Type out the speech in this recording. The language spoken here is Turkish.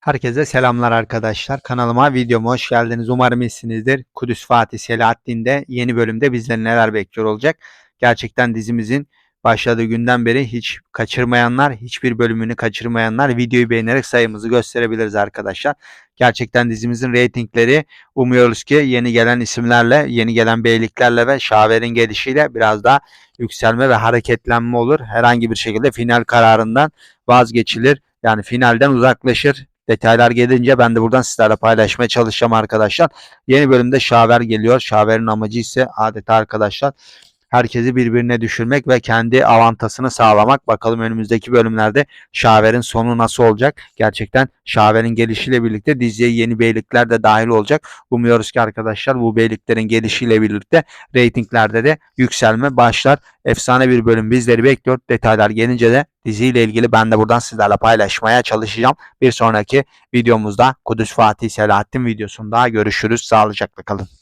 Herkese selamlar arkadaşlar. Kanalıma, videoma hoş geldiniz. Umarım iyisinizdir. Kudüs Fatih Selahattin'de yeni bölümde bizleri neler bekliyor olacak. Gerçekten dizimizin başladığı günden beri hiç kaçırmayanlar, hiçbir bölümünü kaçırmayanlar videoyu beğenerek sayımızı gösterebiliriz arkadaşlar. Gerçekten dizimizin reytingleri umuyoruz ki yeni gelen isimlerle, yeni gelen beyliklerle ve Şaver'in gelişiyle biraz daha yükselme ve hareketlenme olur. Herhangi bir şekilde final kararından vazgeçilir. Yani finalden uzaklaşır. Detaylar gelince ben de buradan sizlerle paylaşmaya çalışacağım arkadaşlar. Yeni bölümde Şaver geliyor. Şaver'in amacı ise adeta arkadaşlar herkesi birbirine düşürmek ve kendi avantasını sağlamak. Bakalım önümüzdeki bölümlerde Şaver'in sonu nasıl olacak? Gerçekten Şaver'in gelişiyle birlikte diziye yeni beylikler de dahil olacak. Umuyoruz ki arkadaşlar bu beyliklerin gelişiyle birlikte reytinglerde de yükselme başlar. Efsane bir bölüm bizleri bekliyor. Detaylar gelince de diziyle ilgili ben de buradan sizlerle paylaşmaya çalışacağım. Bir sonraki videomuzda Kudüs Fatih Selahattin videosunda görüşürüz. Sağlıcakla kalın.